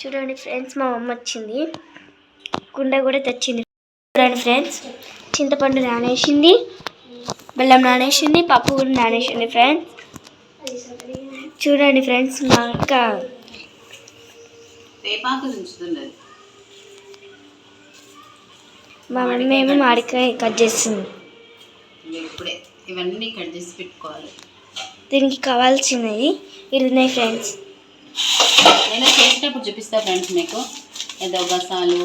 చూడండి ఫ్రెండ్స్ మా మమ్మ వచ్చింది. కుండ కూడా తెచ్చింది. చూడండి ఫ్రెండ్స్ చింతపండు నానేసింది బెల్లం నానేసింది పప్పు కూడా నానేసింది ఫ్రెండ్స్. చూడండి ఫ్రెండ్స్ మా అక్క మా మమ్మీ ఏమో మామిడికాయ కట్ ఇప్పుడే ఇవన్నీ కట్ చేసి పెట్టుకోవాలి. దీనికి కావాల్సినవి ఇది ఉన్నాయి ఫ్రెండ్స్. నేను చేసేటప్పుడు చూపిస్తా ఫ్రెండ్స్ మీకు. ఏదో గసాలు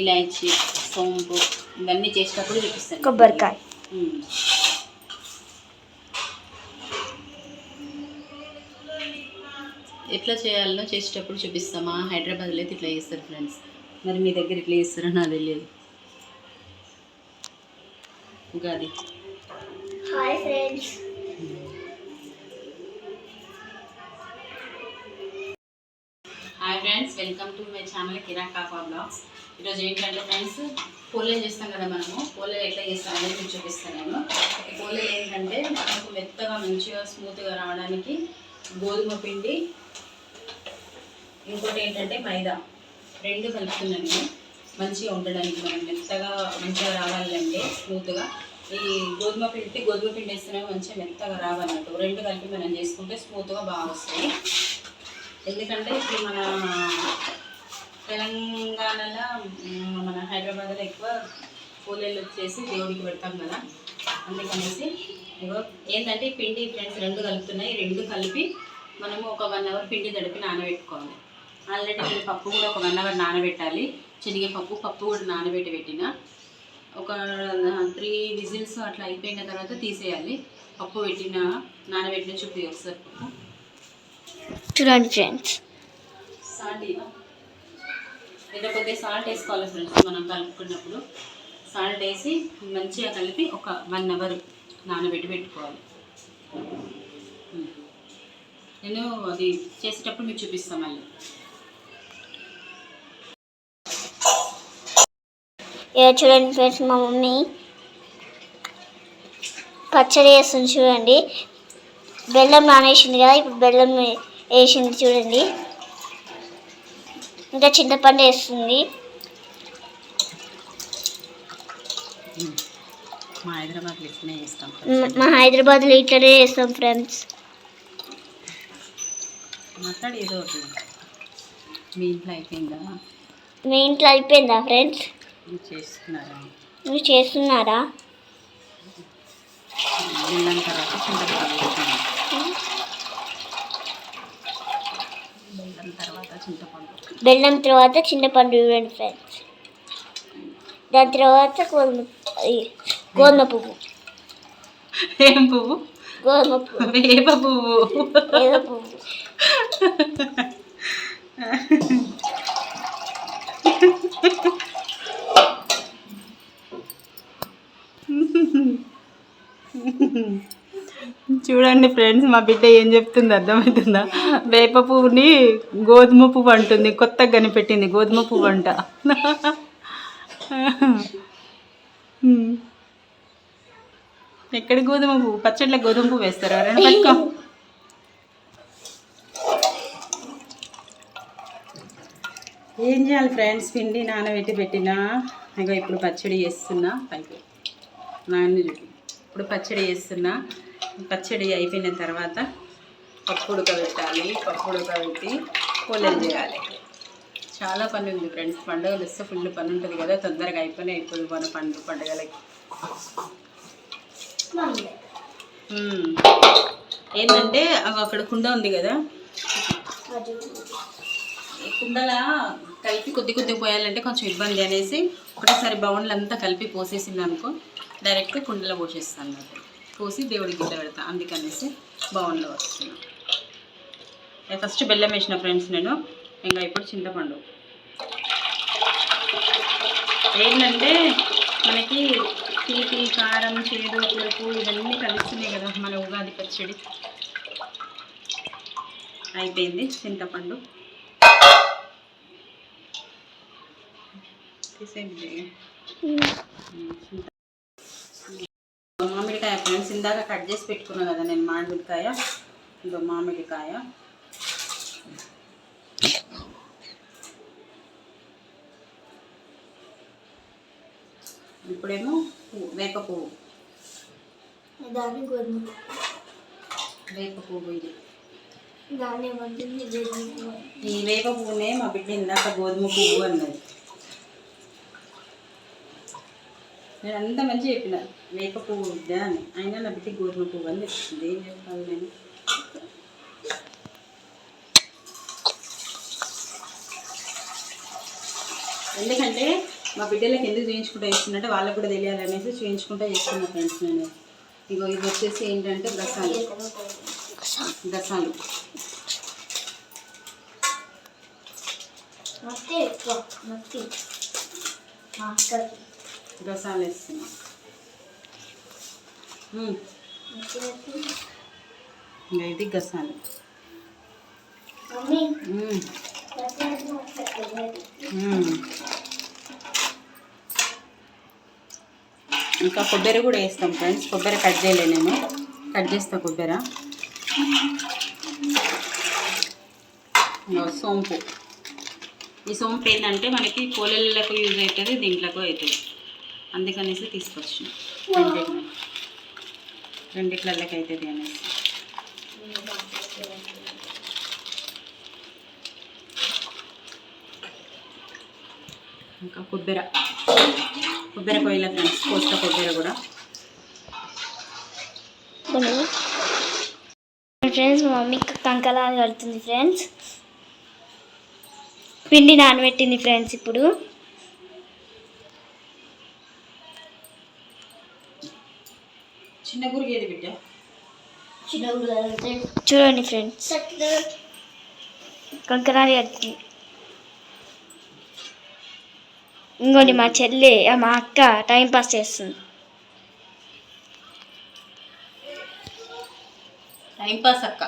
ఇలాచి సోంపు ఇవన్నీ చేసేటప్పుడు చూపిస్తాను. కొబ్బరికాయ. ఎట్లా చేయాలనో చేసేటప్పుడు చూపిస్తామా హైదరాబాద్లో అయితే ఇట్లా చేస్తారు ఫ్రెండ్స్. మరి మీ దగ్గర ఇట్లా చేస్తారో నాకు తెలియదు. Ugadi. Hi friends welcome to my channel Kirik coffer blogs. ఈరోజు ఏంటంటే ఫ్రెండ్స్ పోలే చేస్తాం కదా మనము. పోలే ఎట్లా చేస్తాం అనేది మీకు చూపిస్తాను నేను. పోలే ఏంటంటే మనకు మెత్తగా మంచిగా స్మూత్గా రావడానికి గోధుమ పిండి ఇంకోటి ఏంటంటే మైదా. రెండు కలుపుతున్నాను నేను. మంచిగా ఉండడానికి మనం మెత్తగా మంచిగా రావాలంటే స్మూత్గా ఈ గోధుమ పిండి గోధుమ పిండి వేస్తేనే మంచిగా మెత్తగా రావాలన్నట్టు రెండు కలిపి మనం చేసుకుంటే స్మూత్గా బాగా వస్తాయి. ఎందుకంటే ఇప్పుడు మన తెలంగాణలో మన హైదరాబాద్లో ఎక్కువ పూలెళ్ళు వచ్చేసి దేవుడికి పెడతాం కదా. అందుకనేసి ఇగో ఏంటంటే పిండి ఫ్రెండ్స్ రెండు కలుపుతున్నాయి. రెండు కలిపి మనము ఒక వన్ అవర్ పిండి తడిపి నానబెట్టుకోవాలి. ఆల్రెడీ నేను పప్పు కూడా ఒక వన్ అవర్ నానబెట్టాలి. శనగపప్పు పప్పు కూడా నానబెట్టి పెట్టిన. ఒక త్రీ విజిల్స్ అట్లా అయిపోయిన తర్వాత తీసేయాలి. పప్పు పెట్టిన నానబెట్టిన చుట్టూ ఒకసారి పప్పు. చూడండి ఫ్రెండ్స్. లేదా కొద్దిగా సాల్ట్ వేసుకోవాలి ఫ్రెండ్స్ మనం కలుపుకున్నప్పుడు. సాల్ట్ వేసి మంచిగా కలిపి ఒక వన్ అవర్ నానబెట్టి పెట్టుకోవాలి. నేను అది చేసేటప్పుడు మీకు చూపిస్తాను మళ్ళీ. చూడండి ఫ్రెండ్స్ మా మమ్మీ పచ్చడి వేస్తుంది చూడండి. బెల్లం నానేసింది కదా ఇప్పుడు బెల్లం వేసింది చూడండి. ఇంకా చింతపండు వేస్తుంది. మా హైదరాబాద్లో ఇట్లనే చేస్తాం మ- మా హైదరాబాద్లో ఇట్లనే వేస్తాం ఫ్రెండ్స్. మాట్లాడి ఏదో ఒకటి మీ ఇంట్లో అయిపోయిందా? మీ ఇంట్లో అయిపోయిందా ఫ్రెండ్స్? మీరు చేస్తున్నారా? తర్వాత బెల్లం తర్వాత చింతపండు. బెల్లం తర్వాత చింతపండు చూడండి ఫ్రెండ్స్. దాని తర్వాత గోధుమ గోధుమ పువ్వు. ఏం పువ్వు? గోధుమ పువ్వు. వేప పువ్వు. పువ్వు. చూడండి ఫ్రెండ్స్ మా బిడ్డ ఏం చెప్తుంది అర్థమవుతుందా? వేప పువ్వుని గోధుమ పువ్వు అంటుంది కొత్తగా కనిపెట్టింది గోధుమ పువ్వు అంట. ఎక్కడ గోధుమ పువ్వు? పచ్చడిలో గోధుమ పువ్వు వేస్తారా? రెండు పట్టుకో. ఏం చేయాలి ఫ్రెండ్స్? పిండి నానబెట్టి పెట్టినా. ఇంకా ఇప్పుడు పచ్చడి చేస్తున్నా. పైకి. నాన్న ఇప్పుడు పచ్చడి చేస్తున్నా. పచ్చడి అయిపోయిన తర్వాత పప్పు ఉడకబెట్టాలి పప్పు ఉడకబెట్టి పూలలు చేయాలి. చాలా పని ఉంది ఫ్రెండ్స్ పండుగలు వస్తే ఫుల్ పని ఉంటుంది కదా తొందరగా అయిపోయినా అయిపోయి మన పండుగ పండుగలకి. ఏంటంటే అక్కడ కుండ ఉంది కదా. ఈ కుండల కలిపి కొద్ది కొద్ది పోయాలంటే కొంచెం ఇబ్బంది అనేసి ఒకటేసారి బౌండ్లు అంతా కలిపి పోసేసింది అనుకో డైరెక్ట్ కుండలో పోసేస్తాను. అన్నమాట పోసి దేవుడికి గిట్ల పెడతా. అందుకనేసి బౌన్లో వస్తున్నాను ఫస్ట్ బెల్లం వేసిన ఫ్రెండ్స్ నేను. ఇంకా ఇప్పుడు చింతపండు. ఏంటంటే మనకి తీపి కారం చేదు పులుపు ఇవన్నీ కలుస్తున్నాయి కదా మన ఉగాది పచ్చడి. అయిపోయింది చింతపండు. తీసేయండి. మామిడికాయ ఫ్రెండ్స్ ఇందాక కట్ చేసి పెట్టుకున్నాను కదా నేను మామిడికాయ. ఇంకో మామిడికాయ. ఇప్పుడేమో పువ్వు వేప పువ్వు. వేప పువ్వు ఇది. ఈ వేప పువ్వునే మా బిడ్డ ఇందాక గోధుమ పువ్వు అన్నది. నేను అంత మంచి చెప్పిన. వేప పువ్వు వద్దా అని. అయినా నా బిడ్డ గోధుమ పువ్వు అని చెప్తుంది ఏం చెప్పాలి నేను? ఎందుకంటే మా బిడ్డలకు ఎందుకు చూయించుకుంటా చేస్తున్నట్టే వాళ్ళకు కూడా తెలియాలనేసి చూయించుకుంటా చేస్తున్నా ఫ్రెండ్స్ నేను. ఇగో ఇది వచ్చేసి ఏంటంటే గసాలు గసాలు మత్తి ఎక్కువ. మత్తి గసాలు వేస్తున్నా ఇంకా ఇది గసాలు. ఇంకా కొబ్బరి కూడా వేస్తాం ఫ్రెండ్స్ కొబ్బరి కట్ చేయలే నేను. కట్ చేస్తా కొబ్బరి. సోంపు. ఈ సోంపు ఏంటంటే మనకి కోలెళ్ళకు యూజ్ అవుతుంది దీంట్లోకి అవుతుంది. అందుకనేసి తీసుకొచ్చిన. రెండిట్లో రెండిట్లకి అవుతుంది అనేసి. ఇంకా కొబ్బరి. కొబ్బరి పొయ్యిల ఫ్రెండ్స్ కోస్తా కొబ్బరి కూడా. ఫ్రెండ్స్ మా మమ్మీ కంకలాలు కడుతుంది ఫ్రెండ్స్. పిండి నానబెట్టింది ఫ్రెండ్స్ ఇప్పుడు. చిన్న గురికి ఏది బిడ్డ? చూడండి ఫ్రెండ్స్. కంకరాలు కడుతుంది ఇంకోటి మా చెల్లి మా అక్క టైం పాస్ చేస్తుంది. టైం పాస్ అక్క.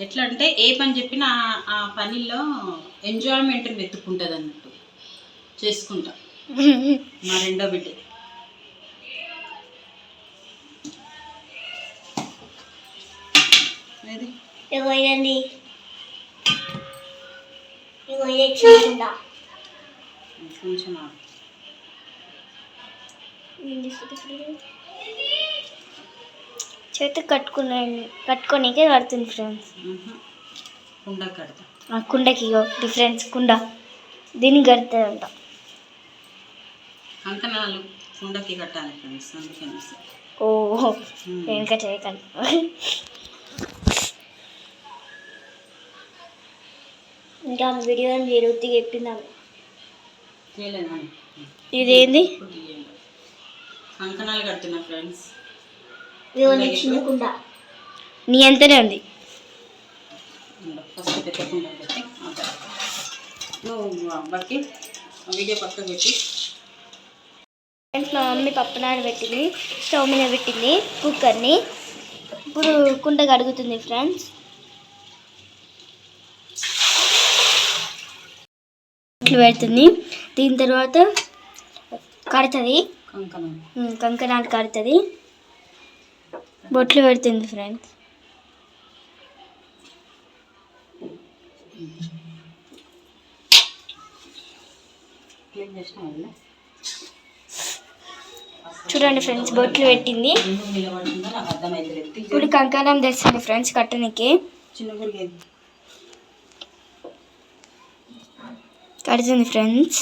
ఎట్లా అంటే ఏ పని చెప్పినా ఆ- ఆ పనిలో ఎంజాయ్మెంట్ వెతుక్కుంటుంది అన్నట్టు చేసుకుంటా. మా రెండో బిడ్డ. ఇవ్వండి. కొంచెం. చేతి కట్టుకున్నాను. కట్టుకోనికే కడుతుంది ఫ్రెండ్స్. కుండ కడతా. ఆ కుండకి డిఫరెన్స్ కుండ. దీనికి కడుతుందంట కంకణాలు కుండకి కట్టాలి ఫ్రెండ్స్ అందుకనేసి ఓ. వెనక చేయకండి ఇంకా వీడియో నిరుత్తి చెప్పిందాము ఇదేంది. కంకణాలు కడుతున్నా ఫ్రెండ్స్ ఇదిగోండి చిన్న కుండ నీ అంతనే ఉంది ఫస్ట్ పెద్ద కుండ పెట్టి. నువ్వు వీడియో పక్కకు పెట్టి ఫ్రెండ్స్ మా మమ్మీ పప్పునాడు పెట్టింది స్టవ్ మీద పెట్టింది కుక్కర్ని. ఇప్పుడు కుండ కడుగుతుంది ఫ్రెండ్స్. ఇట్లా పెడుతుంది. దీని తర్వాత కడుతుంది. కంకణాలు కడుతుంది. బొట్లు పెడుతుంది ఫ్రెండ్స్. క్లీన్ చేసిన చూడండి ఫ్రెండ్స్ బొట్లు పెట్టింది. ఇప్పుడు కంకణం తెస్తుంది ఫ్రెండ్స్ కట్టనికి. కడుతుంది ఫ్రెండ్స్.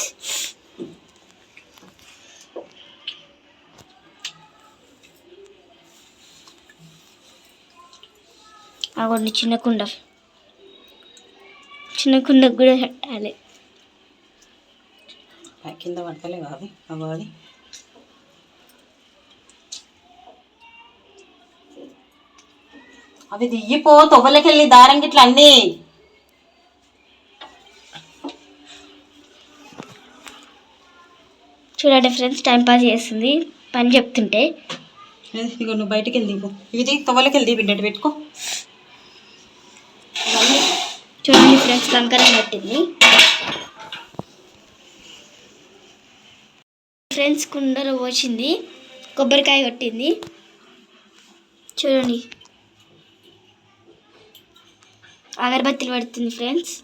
అవ్వండి చిన్న కుండ. చిన్న కుండకు కూడా కట్టాలి. కింద పడతలే కాదు అవి అవి దియ్యిపో తొవ్వలకెళ్ళి దారం గిట్ల అన్నీ. చూడండి ఫ్రెండ్స్ టైం పాస్ చేస్తుంది. పని చెప్తుంటే. ఇగో నువ్వు బయటికి వెళ్ళి దిగు ఇది తొవ్వలకెళ్ళి బిడ్డటి పెట్టుకో. ఇవన్నీ. చూడండి ఫ్రెండ్స్ కంకణం కట్టింది. ఫ్రెండ్స్ కుండలో పోసింది. కొబ్బరికాయ కొట్టింది. చూడండి. అగరబత్తిలు పడుతుంది ఫ్రెండ్స్.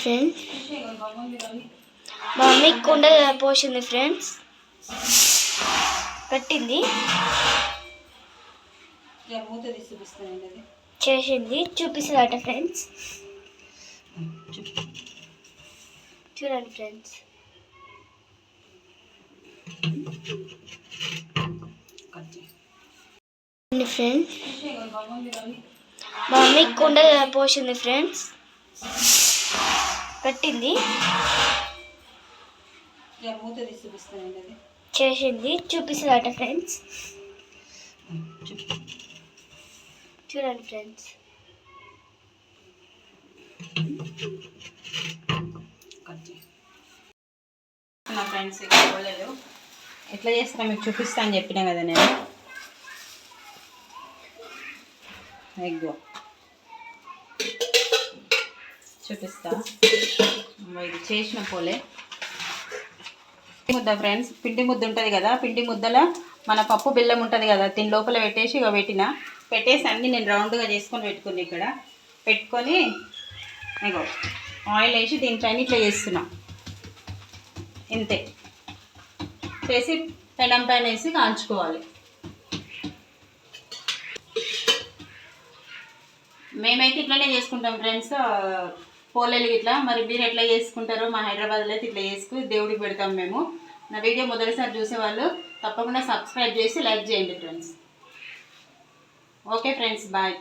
ఫ్రెండ్స్. మా మమ్మీ కుండ పోసింది ఫ్రెండ్స్. పెట్టింది. చేసింది. చూపిస్తుందట ఫ్రెండ్స్. చూడండి ఫ్రెండ్స్. ఫ్రెండ్స్ మా మమ్మీ కుండ పోసింది ఫ్రెండ్స్ పెట్టింది. చేసింది. చూపిస్తుందట ఫ్రెండ్స్ చూడండి ఫ్రెండ్స్ నా ఫ్రెండ్స్ ఎట్లా చేస్తారా మీకు చూపిస్తా అని చెప్పినా కదా నేను. ఎగ్గో చూపిస్తా ఇది చేసిన పోలే పిండి ముద్ద ఫ్రెండ్స్ పిండి ముద్ద ఉంటుంది కదా పిండి ముద్దలో మన పప్పు బెల్లం ఉంటుంది కదా దీని లోపల పెట్టేసి ఇక పెట్టిన పెట్టేసి అన్ని నేను రౌండ్గా చేసుకొని పెట్టుకుని ఇక్కడ పెట్టుకొని ఇగో ఆయిల్ వేసి దీనిపైన ఇట్లా చేస్తున్నా ఇంతే చేసి పెనం పైన వేసి కాల్చుకోవాలి మేమైతే ఇట్లనే చేసుకుంటాం ఫ్రెండ్స్ పోలేలు ఇట్లా మరి మీరు ఎట్లా చేసుకుంటారో మా హైదరాబాద్లో అయితే ఇట్లా చేసుకుని దేవుడికి పెడతాం మేము. నా వీడియో మొదటిసారి చూసేవాళ్ళు తప్పకుండా సబ్స్క్రైబ్ చేసి లైక్ చేయండి ఫ్రెండ్స్ ఓకే ఫ్రెండ్స్ బాయ్